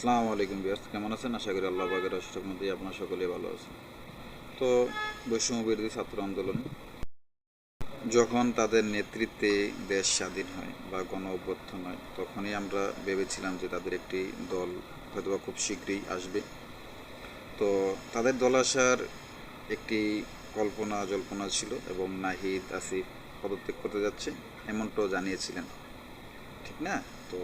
আসসালামু আলাইকুম বিয়ার্স কেমন আছেন? আশা করি আল্লাহ বাগের অষ্টক মধ্যে আপনার সকলেই ভালো আছেন। তো বৈষম্য বিরোধী ছাত্র আন্দোলন যখন তাদের নেতৃত্বে দেশ স্বাধীন হয় বা গণ অভ্যর্থন হয়, তখনই আমরা ভেবেছিলাম যে তাদের একটি দল হয়তোবা খুব শীঘ্রই আসবে। তো তাদের দল আসার একটি কল্পনা, জল্পনা ছিল এবং নাহিদ, আসিফ পদত্যাগ করতে যাচ্ছে, এমনটাও জানিয়েছিলেন। ঠিক না? তো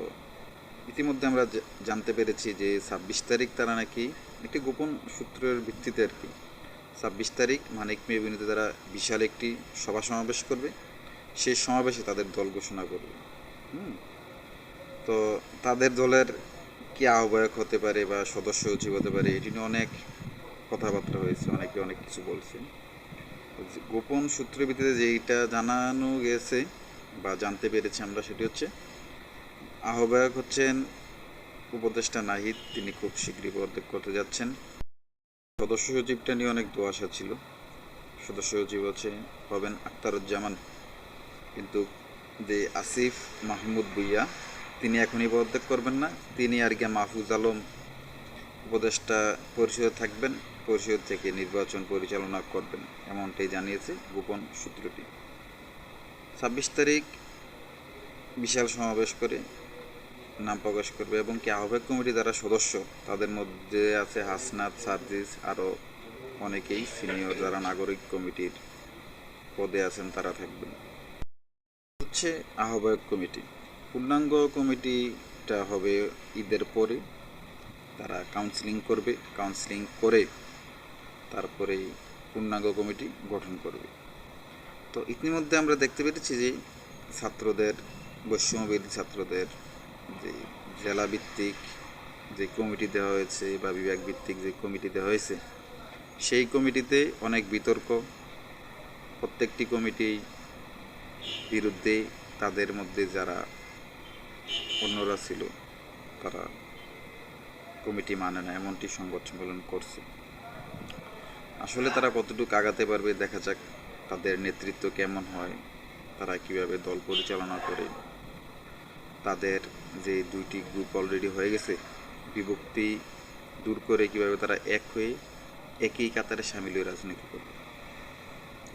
ইতিমধ্যে আমরা জানতে পেরেছি যে ছাব্বিশ তারিখ তারা নাকি একটি গোপন সূত্রের ভিত্তিতে আর কি। ছাব্বিশ তারিখ মানিক মেয়ে বিনীত তারা বিশাল একটি সভা সমাবেশ করবে। সেই সমাবেশে তাদের দল ঘোষণা করবে। হুম? তো তাদের দলের কি আহ্বায়ক হতে পারে বা সদস্য সচিব হতে পারে, এটি নিয়ে অনেক কথাবার্তা হয়েছে, অনেকে অনেক কিছু বলছে গোপন সূত্রের ভিত্তিতে যেইটা জানানো গেছে বা জানতে পেরেছি আমরা, সেটি হচ্ছে আহ্বায়ক হচ্ছেন উপদেষ্টা নাহিদ। তিনি খুব শীঘ্রই পদত্যাগ করতে যাচ্ছেন। সদস্য সচিবটা নিয়ে অনেক দোয়াশা ছিল। সদস্য সচিব হচ্ছে হবেন আখতারুজ্জামান। কিন্তু যে আসিফ মাহমুদ ভুইয়া, তিনি এখনই পদত্যাগ করবেন না। তিনি আর গিয়া মাহফুজ আলম উপদেষ্টা পরিষদে থাকবেন। পরিষদ থেকে নির্বাচন পরিচালনা করবেন, এমনটাই জানিয়েছে গোপন সূত্রটি। ছাব্বিশ তারিখ বিশাল সমাবেশ করে নাম প্রকাশ করবে এবং কি আহ্বায়ক কমিটি যারা সদস্য, তাদের মধ্যে আছে হাসনাত, সার্জিস আরও অনেকেই সিনিয়র যারা নাগরিক কমিটির পদে আছেন, তারা থাকবেন। হচ্ছে আহ্বায়ক কমিটি। পূর্ণাঙ্গ কমিটিটা হবে ঈদের পরে। তারা কাউন্সিলিং করবে। কাউন্সিলিং করে তারপরে পূর্ণাঙ্গ কমিটি গঠন করবে। তো ইতিমধ্যে আমরা দেখতে পেরেছি যে ছাত্রদের, বৈষম্যবিরোধী ছাত্রদের যে জেলা ভিত্তিক যে কমিটি দেওয়া হয়েছে বা বিভাগ ভিত্তিক যে কমিটি দেওয়া হয়েছে, সেই কমিটিতে অনেক বিতর্ক। প্রত্যেকটি কমিটি বিরুদ্ধে তাদের মধ্যে যারা অন্যরা ছিল, তারা কমিটি মানে না, এমনটি সংবাদ সম্মেলন করছে। আসলে তারা কতটুকু আগাতে পারবে দেখা যাক, তাদের নেতৃত্ব কেমন হয়, তারা কীভাবে দল পরিচালনা করে তাদের যে দুইটি গ্রুপ অলরেডি হয়ে গেছে, বিভক্তি দূর করে কীভাবে তারা এক হয়ে একই কাতারে সামিল হয়ে রাজনীতি করবে।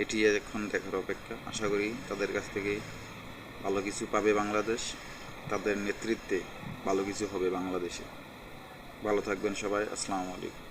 এটি এখন দেখার অপেক্ষা। আশা করি তাদের কাছ থেকে ভালো কিছু পাবে বাংলাদেশ। তাদের নেতৃত্বে ভালো কিছু হবে বাংলাদেশে। ভালো থাকবেন সবাই। আসসালামু আলাইকুম।